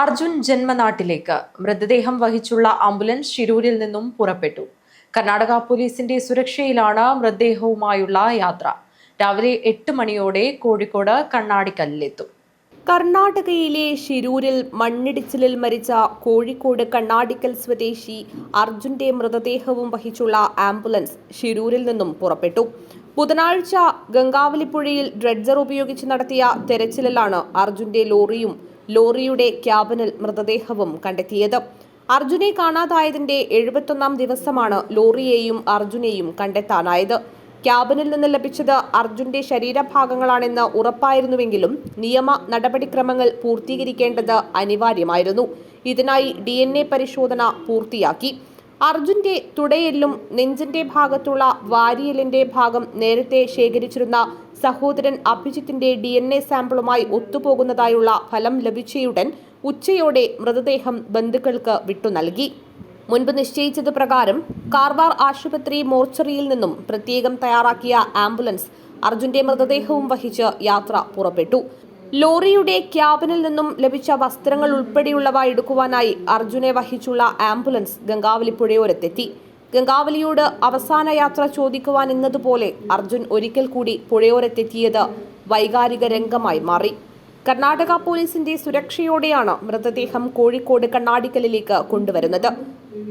അർജുൻ ജന്മനാട്ടിലേക്ക്. മൃതദേഹം വഹിച്ചുള്ള ആംബുലൻസ് ശിരൂരിൽ നിന്നും പുറപ്പെട്ടു. കർണാടക പോലീസിന്റെ സുരക്ഷയിലാണ് മൃതദേഹവുമായുള്ള യാത്ര. രാവിലെ എട്ട് മണിയോടെ കോഴിക്കോട് കണ്ണാടിക്കല്ലിലെത്തും. കർണാടകയിലെ ഷിരൂരിൽ മണ്ണിടിച്ചിലിൽ മരിച്ച കോഴിക്കോട് കണ്ണാടിക്കൽ സ്വദേശി അർജുന്റെ മൃതദേഹവും വഹിച്ചുള്ള ആംബുലൻസ് ഷിരൂരിൽ നിന്നും പുറപ്പെട്ടു. ബുധനാഴ്ച ഗംഗാവലിപ്പുഴയിൽ ഡ്രഡ്ജർ ഉപയോഗിച്ച് നടത്തിയ തെരച്ചിലിലാണ് അർജുന്റെ ലോറിയും ലോറിയുടെ ക്യാബിനിൽ മൃതദേഹവും കണ്ടെത്തിയത്. അർജുനെ കാണാതായതിന്റെ എഴുപത്തൊന്നാം ദിവസമാണ് ലോറിയെയും അർജുനെയും കണ്ടെത്താനായത്. ക്യാബിനിൽ നിന്ന് ലഭിച്ചത് അർജുന്റെ ശരീരഭാഗങ്ങളാണെന്ന് ഉറപ്പായിരുന്നുവെങ്കിലും നിയമ നടപടിക്രമങ്ങൾ പൂർത്തീകരിക്കേണ്ടത് അനിവാര്യമായിരുന്നു. ഇതിനായി ഡി പരിശോധന പൂർത്തിയാക്കി. അർജുന്റെ തുടയെല്ലും നെഞ്ചിന്റെ ഭാഗത്തുള്ള വാരിയലിന്റെ ഭാഗം നേരത്തെ ശേഖരിച്ചിരുന്ന സഹോദരൻ അഭിജിത്തിന്റെ ഡി എൻ എ സാമ്പിളുമായി ഒത്തുപോകുന്നതായുള്ള ഫലം ലഭിച്ചയുടൻ ഉച്ചയോടെ മൃതദേഹം ബന്ധുക്കൾക്ക് വിട്ടു നൽകി. മുൻപ് നിശ്ചയിച്ചത് പ്രകാരം കാർവാർ ആശുപത്രി മോർച്ചറിയിൽ നിന്നും പ്രത്യേകം തയ്യാറാക്കിയ ആംബുലൻസ് അർജുന്റെ മൃതദേഹവും വഹിച്ച് യാത്ര പുറപ്പെട്ടു. ലോറിയുടെ ക്യാബിനിൽ നിന്നും ലഭിച്ച വസ്ത്രങ്ങൾ ഉൾപ്പെടെയുള്ളവ എടുക്കുവാനായി അർജുനെ വഹിച്ചുള്ള ആംബുലൻസ് ഗംഗാവലി പുഴയോരത്തെത്തി ഗംഗാവലിയോട് അവസാന യാത്ര ചോദിക്കുവാൻ എന്നതുപോലെ അർജുൻ ഒരിക്കൽ കൂടി പുഴയോരത്തെത്തിയത് വൈകാരിക രംഗമായി മാറി. കർണാടക പോലീസിന്റെ സുരക്ഷയോടെയാണ് മൃതദേഹം കോഴിക്കോട് കണ്ണാടിക്കലിലേക്ക് കൊണ്ടുവരുന്നത്.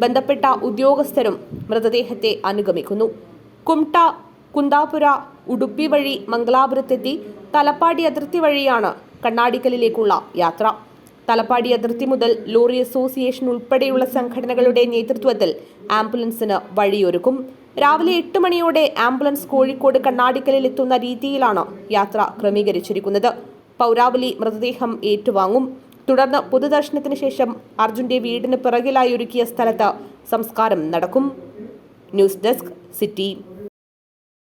ബന്ധപ്പെട്ട ഉദ്യോഗസ്ഥരും മൃതദേഹത്തെ അനുഗമിക്കുന്നു. കുംട്ട കുന്താപുര ഉടുപ്പി വഴി മംഗലാപുരത്തെത്തി തലപ്പാടി അതിർത്തി വഴിയാണ് കണ്ണാടിക്കലിലേക്കുള്ള യാത്ര. തലപ്പാടി അതിർത്തി മുതൽ ലോറി അസോസിയേഷൻ ഉൾപ്പെടെയുള്ള സംഘടനകളുടെ നേതൃത്വത്തിൽ ആംബുലൻസിന് വഴിയൊരുക്കും. രാവിലെ എട്ട് മണിയോടെ ആംബുലൻസ് കോഴിക്കോട് കണ്ണാടിക്കലിൽ എത്തുന്ന രീതിയിലാണ് യാത്ര ക്രമീകരിച്ചിരിക്കുന്നത്. പൗരാവലി മൃതദേഹം ഏറ്റുവാങ്ങും. തുടർന്ന് പൊതുദർശനത്തിന് ശേഷം അർജുന്റെ വീടിന് പിറകിലായി ഒരുക്കിയ സ്ഥലത്ത് സംസ്കാരം നടക്കും. News desk city.